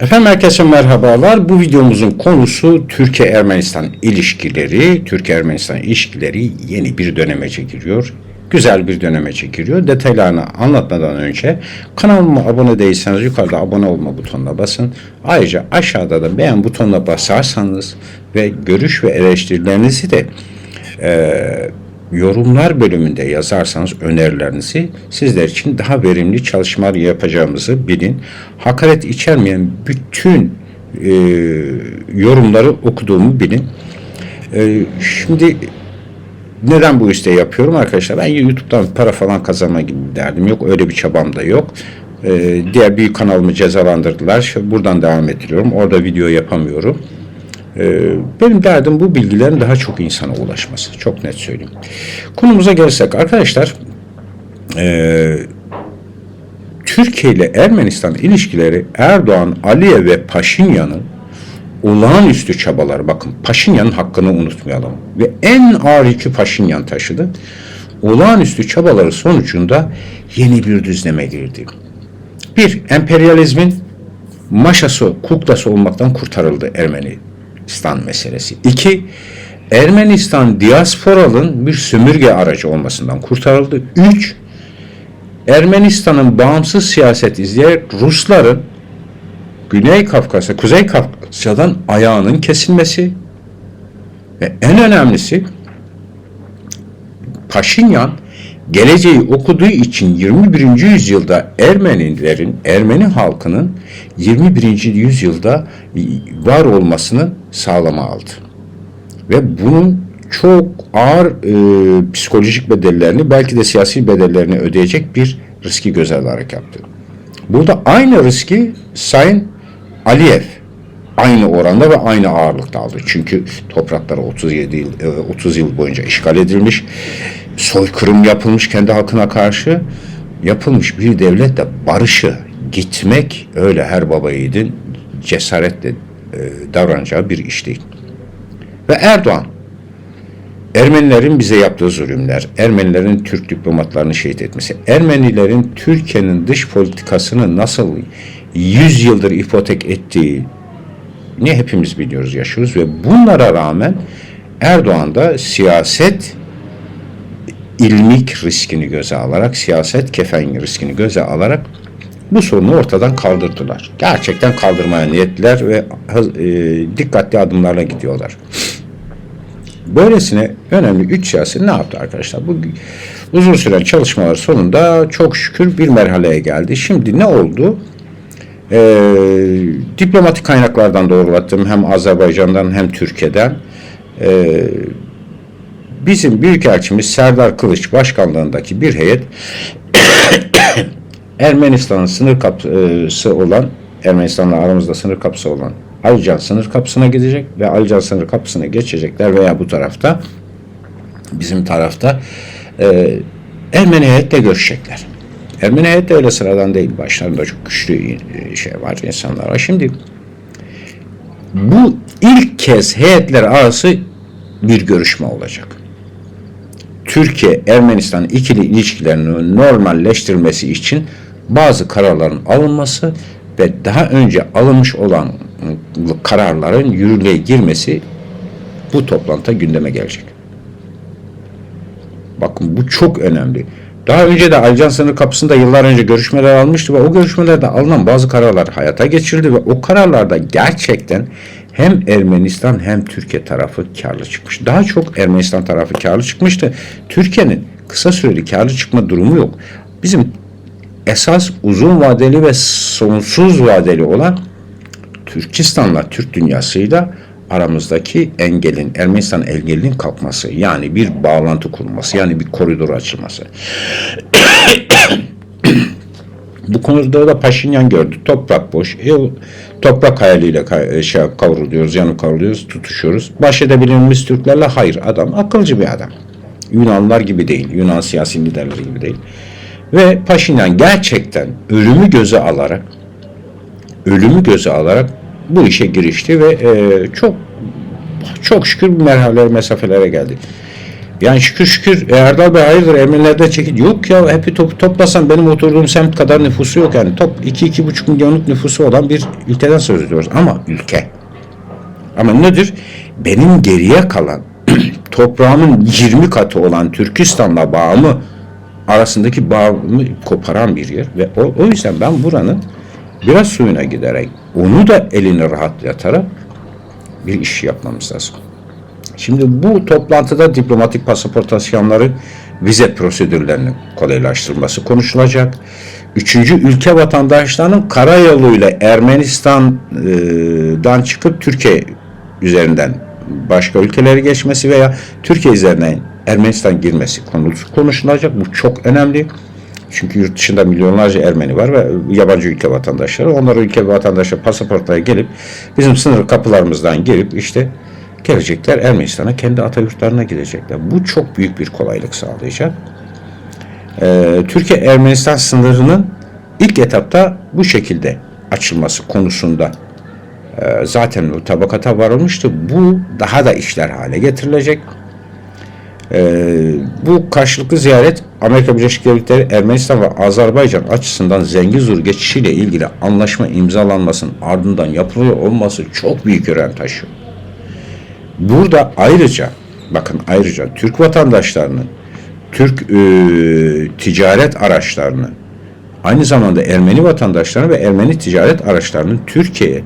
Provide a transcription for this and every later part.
Efendim herkese merhabalar. Bu videomuzun konusu Türkiye-Ermenistan ilişkileri. Türkiye-Ermenistan ilişkileri yeni bir döneme çekiliyor. Güzel bir döneme çekiliyor. Detaylarını anlatmadan önce kanalıma abone değilseniz yukarıda abone olma butonuna basın. Ayrıca aşağıda da beğen butonuna basarsanız ve görüş ve eleştirilerinizi de eee yorumlar bölümünde yazarsanız önerilerinizi sizler için daha verimli çalışmalar yapacağımızı bilin. Hakaret içermeyen bütün e, yorumları okuduğumu bilin. E, şimdi neden bu isteği yapıyorum arkadaşlar? Ben YouTube'dan para falan kazanma gibi bir derdim yok. Öyle bir çabam da yok. E, diğer büyük kanalımı cezalandırdılar. Buradan devam ettiriyorum. Orada video yapamıyorum. Ee, Benim derdim bu bilgilerin daha çok insana ulaşması. Çok net söyleyeyim. Konumuza gelirsek arkadaşlar e, Türkiye ile Ermenistan ilişkileri Erdoğan, Aliyev ve Paşinyan'ın olağanüstü çabaları bakın Paşinyan'ın hakkını unutmayalım ve en ağır yükü Paşinyan taşıdı. Olağanüstü çabaları sonucunda yeni bir düzleme girdi. Bir, emperyalizmin maşası, kuklası olmaktan kurtarıldı Ermenistan meselesi. İki, Ermenistan diasporalın bir sömürge aracı olmasından kurtarıldı. Üç, Ermenistan'ın bağımsız siyaset izleyerek Rusların Güney Kafkasya, Kuzey Kafkasya'dan ayağının kesilmesi ve en önemlisi Paşinyan geleceği okuduğu için 21. yüzyılda Ermenilerin, Ermeni halkının 21. yüzyılda var olmasını sağlama aldı. Ve bunun çok ağır e, psikolojik bedellerini belki de siyasi bedellerini ödeyecek bir riski göze alarak yaptı. Burada aynı riski Sayın Aliyev aynı oranda ve aynı ağırlıkta aldı. Çünkü toprakları 37 yıl, e, 30 yıl boyunca işgal edilmiş, soykırım yapılmış kendi halkına karşı yapılmış bir devletle barışı gitmek öyle her baba yiğidin cesaretle e, davranacağı bir iş değil. Ve Erdoğan Ermenilerin bize yaptığı zulümler, Ermenilerin Türk diplomatlarını şehit etmesi, Ermenilerin Türkiye'nin dış politikasını nasıl 100 yıldır ipotek ettiği ne hepimiz biliyoruz, yaşıyoruz ve bunlara rağmen Erdoğan da siyaset ilmik riskini göze alarak, siyaset kefen riskini göze alarak bu sorunu ortadan kaldırdılar. Gerçekten kaldırmaya niyetliler ve e, dikkatli adımlarla gidiyorlar. Böylesine önemli üç siyasi ne yaptı arkadaşlar? Bu uzun süren çalışmalar sonunda çok şükür bir merhaleye geldi. Şimdi ne oldu? Ee, diplomatik kaynaklardan doğrulattım hem Azerbaycan'dan hem Türkiye'den. Ee, bizim Büyükelçimiz Serdar Kılıç başkanlığındaki bir heyet Ermenistan'ın sınır kapısı olan Ermenistan'la aramızda sınır kapısı olan Alican sınır kapısına gidecek ve Alican sınır kapısına geçecekler veya bu tarafta bizim tarafta e, Ermeni heyetle görüşecekler. Ermeni heyet de öyle sıradan değil. Başlarında çok güçlü şey var, insanlar var. Şimdi bu ilk kez heyetler arası bir görüşme olacak. Türkiye Ermenistan ikili ilişkilerinin normalleştirilmesi için bazı kararların alınması ve daha önce alınmış olan kararların yürürlüğe girmesi bu toplantıda gündeme gelecek. Bakın bu çok önemli. Daha önce de Alcan sınır kapısında yıllar önce görüşmeler almıştı ve o görüşmelerde alınan bazı kararlar hayata geçirildi ve o kararlarda gerçekten hem Ermenistan hem Türkiye tarafı karlı çıkmış. Daha çok Ermenistan tarafı karlı çıkmıştı. Türkiye'nin kısa süreli karlı çıkma durumu yok. Bizim esas uzun vadeli ve sonsuz vadeli olan Türkistan'la Türk dünyasıyla aramızdaki engelin, Ermenistan engelinin kalkması, yani bir bağlantı kurulması, yani bir koridor açılması. Bu konuda da Paşinyan gördü. Toprak boş. E, toprak hayaliyle kay, şey, kavruluyoruz, yanıp kavruluyoruz, tutuşuyoruz. Baş edebilir miyiz Türklerle? Hayır. Adam akılcı bir adam. Yunanlılar gibi değil. Yunan siyasi liderleri gibi değil. Ve Paşinyan gerçekten ölümü göze alarak ölümü göze alarak bu işe girişti ve e, çok çok şükür bu merhalelere mesafelere geldi. Yani şükür şükür e, Erdal Bey hayırdır Ermenilerden çekil. Yok ya hepi topu toplasan benim oturduğum semt kadar nüfusu yok yani. Top 2-2,5 milyonluk nüfusu olan bir ülkeden söz ediyoruz. Ama ülke. Ama nedir? Benim geriye kalan toprağımın 20 katı olan Türkistan'la bağımı arasındaki bağımı koparan bir yer. Ve o, o yüzden ben buranın biraz suyuna giderek onu da elini rahatlatarak bir iş yapmamız lazım. Şimdi bu toplantıda diplomatik pasaportasyonları vize prosedürlerinin kolaylaştırılması konuşulacak. Üçüncü ülke vatandaşlarının karayoluyla Ermenistan'dan çıkıp Türkiye üzerinden başka ülkelere geçmesi veya Türkiye üzerinden Ermenistan girmesi konusu konuşulacak. Bu çok önemli. Çünkü yurt dışında milyonlarca Ermeni var ve yabancı ülke vatandaşları. Onlar ülke vatandaşı pasaportlara gelip bizim sınır kapılarımızdan girip işte gelecekler Ermenistan'a kendi ata yurtlarına gidecekler. Bu çok büyük bir kolaylık sağlayacak. Ee, Türkiye Ermenistan sınırının ilk etapta bu şekilde açılması konusunda e, zaten bu tabakata varılmıştı. Bu daha da işler hale getirilecek. Ee, bu karşılıklı ziyaret Amerika Birleşik Devletleri Ermenistan ve Azerbaycan açısından Zengezur geçişiyle ilgili anlaşma imzalanmasının ardından yapılıyor olması çok büyük önem taşıyor. Burada ayrıca bakın ayrıca Türk vatandaşlarının Türk e, ticaret araçlarını aynı zamanda Ermeni vatandaşlarının ve Ermeni ticaret araçlarının Türkiye'ye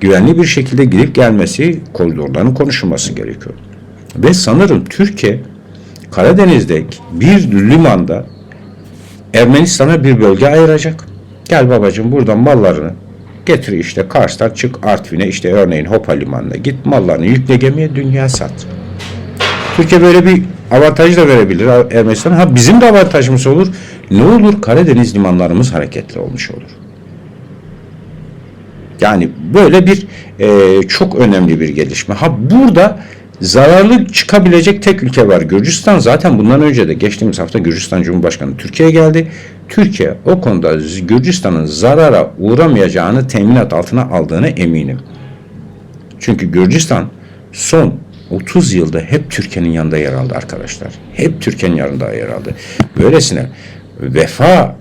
güvenli bir şekilde gidip gelmesi koridorların konuşulması gerekiyor. Ve sanırım Türkiye Karadeniz'deki bir limanda Ermenistan'a bir bölge ayıracak. Gel babacığım buradan mallarını getir işte Kars'tan çık Artvin'e işte örneğin Hopa Limanı'na git mallarını yükle gemiye dünya sat. Türkiye böyle bir avantaj da verebilir Ermenistan. Ha bizim de avantajımız olur. Ne olur Karadeniz limanlarımız hareketli olmuş olur. Yani böyle bir e, çok önemli bir gelişme. Ha burada zararlı çıkabilecek tek ülke var. Gürcistan zaten bundan önce de geçtiğimiz hafta Gürcistan Cumhurbaşkanı Türkiye'ye geldi. Türkiye o konuda Gürcistan'ın zarara uğramayacağını teminat altına aldığını eminim. Çünkü Gürcistan son 30 yılda hep Türkiye'nin yanında yer aldı arkadaşlar. Hep Türkiye'nin yanında yer aldı. Böylesine vefa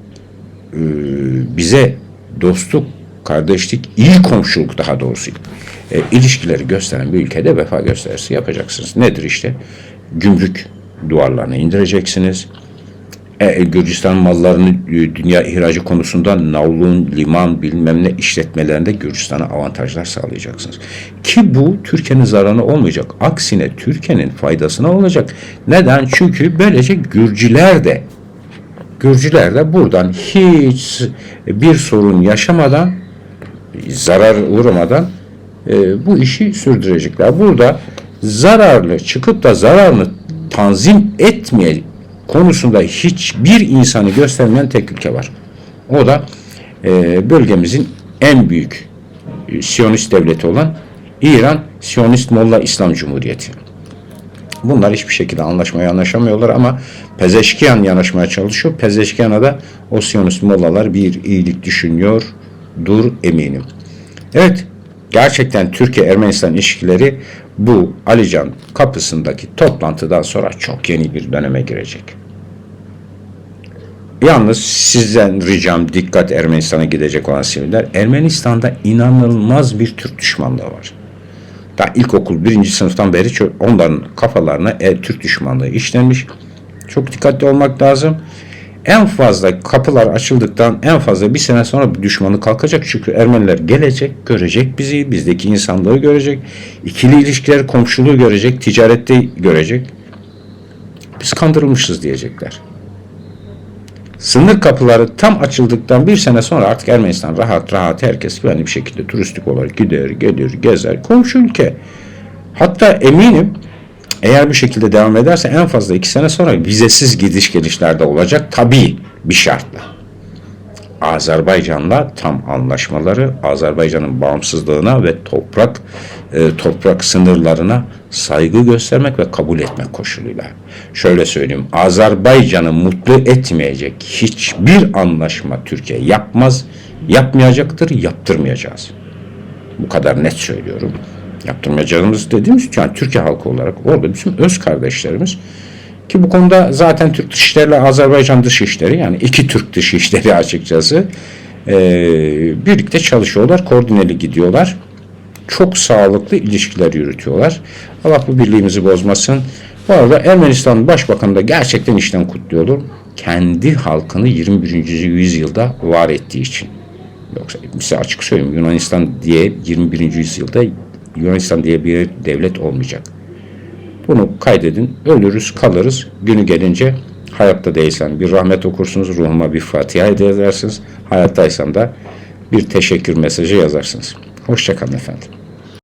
e, bize dostluk, kardeşlik, iyi komşuluk daha doğrusu e, ilişkileri gösteren bir ülkede vefa gösterisi yapacaksınız. Nedir işte? Gümrük duvarlarını indireceksiniz. E, Gürcistan mallarını e, dünya ihracı konusunda navlun, liman bilmem ne işletmelerinde Gürcistan'a avantajlar sağlayacaksınız. Ki bu Türkiye'nin zararına olmayacak. Aksine Türkiye'nin faydasına olacak. Neden? Çünkü böylece Gürcüler de Gürcüler de buradan hiç bir sorun yaşamadan zarar uğramadan e, bu işi sürdürecekler. Burada zararlı çıkıp da zararını tanzim etmeye konusunda hiçbir insanı göstermeyen tek ülke var. O da e, bölgemizin en büyük e, Siyonist devleti olan İran Siyonist Molla İslam Cumhuriyeti. Bunlar hiçbir şekilde anlaşmaya anlaşamıyorlar ama Pezeşkiyan yanaşmaya çalışıyor. Pezeşkiyan'a da o Siyonist Mollalar bir iyilik düşünüyor. Dur eminim. Evet gerçekten Türkiye-Ermenistan ilişkileri bu Alican kapısındaki toplantıdan sonra çok yeni bir döneme girecek. Yalnız sizden ricam dikkat Ermenistan'a gidecek olan siviller. Ermenistan'da inanılmaz bir Türk düşmanlığı var. Daha ilkokul birinci sınıftan beri onların kafalarına e, Türk düşmanlığı işlenmiş. Çok dikkatli olmak lazım. En fazla kapılar açıldıktan en fazla bir sene sonra düşmanı kalkacak. Çünkü Ermeniler gelecek, görecek bizi, bizdeki insanlığı görecek. ikili ilişkiler, komşuluğu görecek, ticarette görecek. Biz kandırılmışız diyecekler. Sınır kapıları tam açıldıktan bir sene sonra artık Ermenistan rahat rahat herkes güvenli bir şekilde turistik olarak gider, gelir, gezer. Komşu ülke. Hatta eminim eğer bu şekilde devam ederse en fazla iki sene sonra vizesiz gidiş gelişlerde olacak. Tabii bir şartla. Azerbaycan'la tam anlaşmaları Azerbaycan'ın bağımsızlığına ve toprak e, toprak sınırlarına saygı göstermek ve kabul etmek koşuluyla. Şöyle söyleyeyim. Azerbaycan'ı mutlu etmeyecek hiçbir anlaşma Türkiye yapmaz, yapmayacaktır, yaptırmayacağız. Bu kadar net söylüyorum. Yaptırmayacağımız dediğimiz yani Türkiye halkı olarak orada bizim öz kardeşlerimiz Ki bu konuda zaten Türk Dışişleri ile Azerbaycan Dışişleri yani iki Türk Dışişleri açıkçası e, birlikte çalışıyorlar, koordineli gidiyorlar. Çok sağlıklı ilişkiler yürütüyorlar. Allah bu birliğimizi bozmasın. Bu arada Ermenistan Başbakanı da gerçekten işten kutluyorum. Kendi halkını 21. yüzyılda var ettiği için. Yoksa size açık söyleyeyim Yunanistan diye 21. yüzyılda Yunanistan diye bir devlet olmayacak. Bunu kaydedin. Ölürüz kalırız. Günü gelince hayatta değilsen bir rahmet okursunuz. Ruhuma bir Fatiha edersiniz. Hayattaysam da bir teşekkür mesajı yazarsınız. Hoşçakalın efendim.